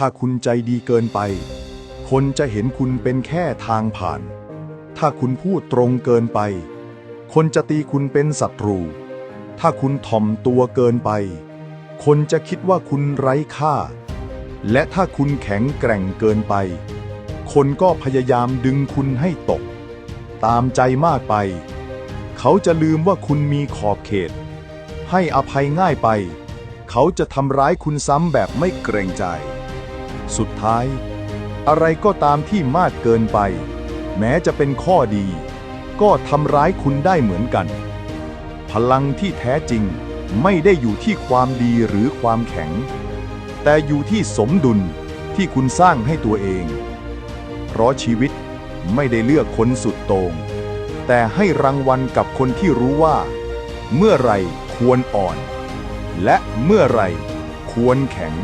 ถ้าคุณใจดีเกินไป คนจะเห็นคุณเป็นแค่ทางผ่าน ถ้าคุณพูดตรงเกินไป คนจะตีคุณเป็นศัตรู ถ้าคุณถ่อมตัวเกินไป คนจะคิดว่าคุณไร้ค่า และถ้าคุณแข็งแกร่งเกินไป คนก็พยายามดึงคุณให้ตก ตามใจมากไป เขาจะลืมว่าคุณมีขอบเขต ให้อภัยง่ายไป เขาจะทำร้ายคุณซ้ำแบบไม่เกรงใจ สุดท้าย อะไรก็ตามที่มากเกินไป แม้จะเป็นข้อดี ก็ทำร้ายคุณได้เหมือนกัน พลังที่แท้จริงไม่ได้อยู่ที่ความดีหรือความแข็ง แต่อยู่ที่สมดุลที่คุณสร้างให้ตัวเอง เพราะชีวิตไม่ได้เลือกคนสุดโตง่งแต่ให้รางวัลกับคนที่รู้ว่า เมื่อไรควรอ่อน และเมื่อไรควรแข็ง